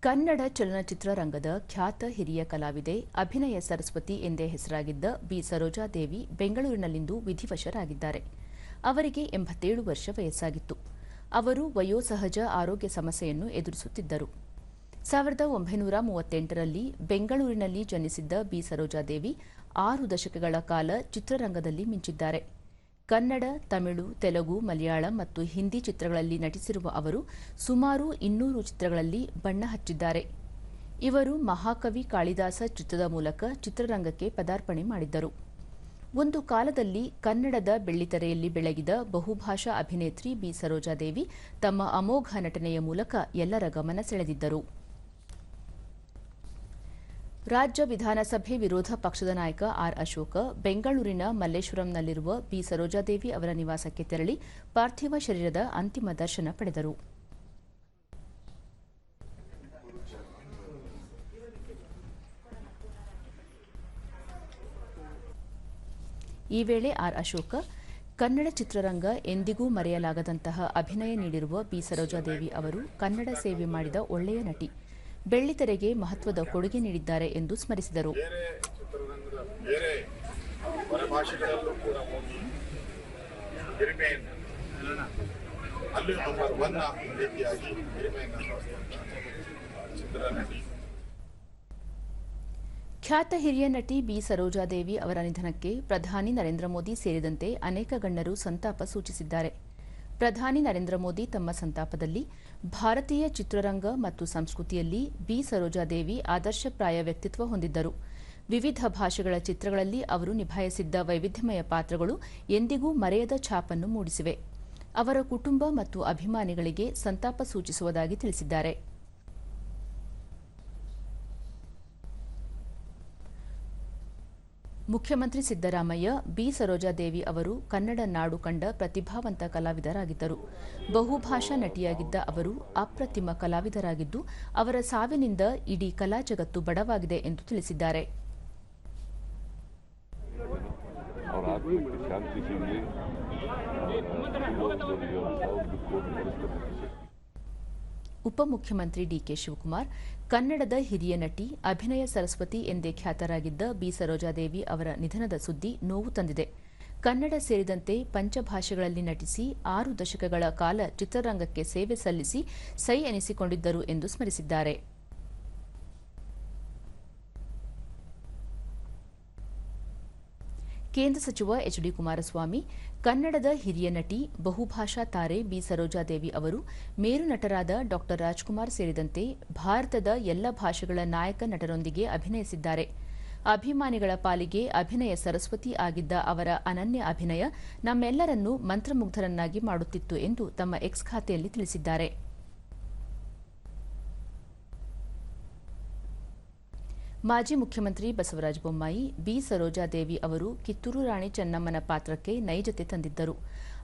ಕನ್ನಡ ಚಲನಚಿತ್ರ ರಂಗದ ಖ್ಯಾತ ಹಿರಿಯ ಕಲಾವಿದೆ ಅಭಿನಯ ಸರಸ್ವತಿ ಎಂದೇ ಹೆಸರಾಗಿದ್ದ ಬಿ. ಸರೋಜಾದೇವಿ ಬೆಂಗಳೂರಿನಲ್ಲಿಂದು ವಿಧಿವಶರಾಗಿದ್ದಾರೆ. ಅವರಿಗೆ ಎಂಬತ್ತೇಳು ವರ್ಷ ವಯಸ್ಸಾಗಿತ್ತು. ಅವರು ವಯೋಸಹಜ ಆರೋಗ್ಯ ಸಮಸ್ಯೆಯನ್ನು ಎದುರಿಸುತ್ತಿದ್ದರು. ಸಾವಿರದ ಒಂಬೈನೂರ ಮೂವತ್ತೆಂಟರಲ್ಲಿ ಬೆಂಗಳೂರಿನಲ್ಲಿ ಜನಿಸಿದ್ದ ಬಿ. ಸರೋಜಾದೇವಿ ಆರು ದಶಕಗಳ ಕಾಲ ಚಿತ್ರರಂಗದಲ್ಲಿ ಮಿಂಚಿದ್ದಾರೆ. ಕನ್ನಡ, ತಮಿಳು, ತೆಲುಗು, ಮಲಯಾಳಂ ಮತ್ತು ಹಿಂದಿ ಚಿತ್ರಗಳಲ್ಲಿ ನಟಿಸಿರುವ ಅವರು ಸುಮಾರು ಇನ್ನೂರು ಚಿತ್ರಗಳಲ್ಲಿ ಬಣ್ಣ ಹಚ್ಚಿದ್ದಾರೆ. ಇವರು ಮಹಾಕವಿ ಕಾಳಿದಾಸ ಚಿತ್ರದ ಮೂಲಕ ಚಿತ್ರರಂಗಕ್ಕೆ ಪದಾರ್ಪಣೆ ಮಾಡಿದ್ದರು. ಒಂದು ಕಾಲದಲ್ಲಿ ಕನ್ನಡದ ಬೆಳ್ಳಿತೆರೆಯಲ್ಲಿ ಬೆಳಗಿದ ಬಹುಭಾಷಾ ಅಭಿನೇತ್ರಿ ಬಿ. ಸರೋಜಾದೇವಿ ತಮ್ಮ ಅಮೋಘ ನಟನೆಯ ಮೂಲಕ ಎಲ್ಲರ ಗಮನ ಸೆಳೆದಿದ್ದರು. ರಾಜ್ಯ ವಿಧಾನಸಭೆ ವಿರೋಧ ಪಕ್ಷದ ನಾಯಕ ಆರ್ ಅಶೋಕ, ಬೆಂಗಳೂರಿನ ಮಲ್ಲೇಶ್ವರಂನಲ್ಲಿರುವ ಬಿ ಸರೋಜಾದೇವಿ ಅವರ ನಿವಾಸಕ್ಕೆ ತೆರಳಿ ಪಾರ್ಥಿವ ಶರೀರದ ಅಂತಿಮ ದರ್ಶನ ಪಡೆದರು. ಈ ವೇಳೆ ಆರ್ ಅಶೋಕ, ಕನ್ನಡ ಚಿತ್ರರಂಗ ಎಂದಿಗೂ ಮರೆಯಲಾಗದಂತಹ ಅಭಿನಯ ನೀಡಿರುವ ಬಿ ಸರೋಜಾದೇವಿ ಅವರು ಕನ್ನಡ ಸೇವೆ ಮಾಡಿದ ಒಳ್ಳೆಯ ನಟಿ. ಬೆಳ್ಳಿತೆರೆಗೆ ಮಹತ್ವದ ಕೊಡುಗೆ ನೀಡಿದ್ದಾರೆ ಎಂದು ಸ್ಮರಿಸಿದರು. ಖ್ಯಾತ ಹಿರಿಯ ನಟಿ ಬಿ. ಸರೋಜಾದೇವಿ ಅವರ ನಿಧನಕ್ಕೆ ಪ್ರಧಾನಿ ನರೇಂದ್ರ ಮೋದಿ ಸೇರಿದಂತೆ ಅನೇಕ ಗಣ್ಯರು ಸಂತಾಪ ಸೂಚಿಸಿದ್ದಾರೆ. ಪ್ರಧಾನಿ ನರೇಂದ್ರ ಮೋದಿ ತಮ್ಮ ಸಂತಾಪದಲ್ಲಿ ಭಾರತೀಯ ಚಿತ್ರರಂಗ ಮತ್ತು ಸಂಸ್ಕೃತಿಯಲ್ಲಿ ಬಿ. ಸರೋಜಾದೇವಿ ಆದರ್ಶಪ್ರಾಯ ವ್ಯಕ್ತಿತ್ವ ಹೊಂದಿದ್ದರು. ವಿವಿಧ ಭಾಷೆಗಳ ಚಿತ್ರಗಳಲ್ಲಿ ಅವರು ನಿಭಾಯಿಸಿದ್ದ ವೈವಿಧ್ಯಮಯ ಪಾತ್ರಗಳು ಎಂದಿಗೂ ಮರೆಯದ ಛಾಪನ್ನು ಮೂಡಿಸಿವೆ. ಅವರ ಕುಟುಂಬ ಮತ್ತು ಅಭಿಮಾನಿಗಳಿಗೆ ಸಂತಾಪ ಸೂಚಿಸುವುದಾಗಿ ತಿಳಿಸಿದ್ದಾರೆ. ಮುಖ್ಯಮಂತ್ರಿ ಸಿದ್ದರಾಮಯ್ಯ, ಬಿ. ಸರೋಜಾದೇವಿ ಅವರು ಕನ್ನಡ ನಾಡು ಕಂಡ ಪ್ರತಿಭಾವಂತ ಕಲಾವಿದರಾಗಿದ್ದರು. ಬಹುಭಾಷಾ ನಟಿಯಾಗಿದ್ದ ಅವರು ಅಪ್ರತಿಮ ಕಲಾವಿದರಾಗಿದ್ದು, ಅವರ ಸಾವಿನಿಂದ ಇಡೀ ಕಲಾ ಜಗತ್ತು ಬಡವಾಗಿದೆ ಎಂದು ತಿಳಿಸಿದ್ದಾರೆ. ಉಪಮುಖ್ಯಮಂತ್ರಿ ಡಿಕೆ ಶಿವಕುಮಾರ್, ಕನ್ನಡದ ಹಿರಿಯ ನಟಿ ಅಭಿನಯ ಸರಸ್ವತಿ ಎಂದೇ ಖ್ಯಾತರಾಗಿದ್ದ ಬಿ ಸರೋಜಾದೇವಿ ಅವರ ನಿಧನದ ಸುದ್ದಿ ನೋವು ತಂದಿದೆ. ಕನ್ನಡ ಸೇರಿದಂತೆ ಪಂಚಭಾಷೆಗಳಲ್ಲಿ ನಟಿಸಿ ಆರು ದಶಕಗಳ ಕಾಲ ಚಿತ್ರರಂಗಕ್ಕೆ ಸೇವೆ ಸಲ್ಲಿಸಿ ಸೈ ಎನಿಸಿಕೊಂಡಿದ್ದರು ಎಂದು ಸ್ಮರಿಸಿದ್ದಾರೆ. ಕೇಂದ್ರ ಸಚಿವ ಎಚ್ ಡಿ ಕುಮಾರಸ್ವಾಮಿ, ಕನ್ನಡದ ಹಿರಿಯ ನಟಿ ಬಹುಭಾಷಾ ತಾರೆ ಬಿ ಸರೋಜಾದೇವಿ ಅವರು, ಮೇರು ನಟರಾದ ಡಾ ರಾಜ್ಕುಮಾರ್ ಸೇರಿದಂತೆ ಭಾರತದ ಎಲ್ಲ ಭಾಷೆಗಳ ನಾಯಕ ನಟರೊಂದಿಗೆ ಅಭಿನಯಿಸಿದ್ದಾರೆ. ಅಭಿಮಾನಿಗಳ ಪಾಲಿಗೆ ಅಭಿನಯ ಸರಸ್ವತಿ ಆಗಿದ್ದ ಅವರ ಅನನ್ಯ ಅಭಿನಯ ನಮ್ಮೆಲ್ಲರನ್ನೂ ಮಂತ್ರಮುಗ್ಧರನ್ನಾಗಿ ಮಾಡುತ್ತಿತ್ತು ಎಂದು ತಮ್ಮ ಎಕ್ಸ್ ಖಾತೆಯಲ್ಲಿ ತಿಳಿಸಿದ್ದಾರೆ. ಮಾಜಿ ಮುಖ್ಯಮಂತ್ರಿ ಬಸವರಾಜ ಬೊಮ್ಮಾಯಿ, ಬಿ. ಸರೋಜಾದೇವಿ ಅವರು ಕಿತ್ತೂರು ರಾಣಿ ಚೆನ್ನಮ್ಮನ ಪಾತ್ರಕ್ಕೆ ನೈಜತೆ ತಂದಿದ್ದರು.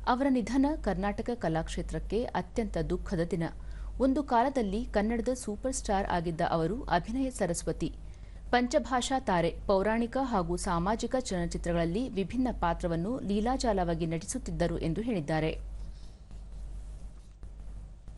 ಅವರ ನಿಧನ ಕರ್ನಾಟಕ ಕಲಾಕ್ಷೇತ್ರಕ್ಕೆ ಅತ್ಯಂತ ದುಃಖದ ದಿನ. ಒಂದು ಕಾಲದಲ್ಲಿ ಕನ್ನಡದ ಸೂಪರ್ ಸ್ಟಾರ್ ಆಗಿದ್ದ ಅವರು ಅಭಿನಯ ಸರಸ್ವತಿ. ಪಂಚಭಾಷಾ ತಾರೆ, ಪೌರಾಣಿಕ ಹಾಗೂ ಸಾಮಾಜಿಕ ಚಲನಚಿತ್ರಗಳಲ್ಲಿ ವಿಭಿನ್ನ ಪಾತ್ರವನ್ನು ಲೀಲಾಜಾಲವಾಗಿ ನಟಿಸುತ್ತಿದ್ದರು ಎಂದು ಹೇಳಿದ್ದಾರೆ.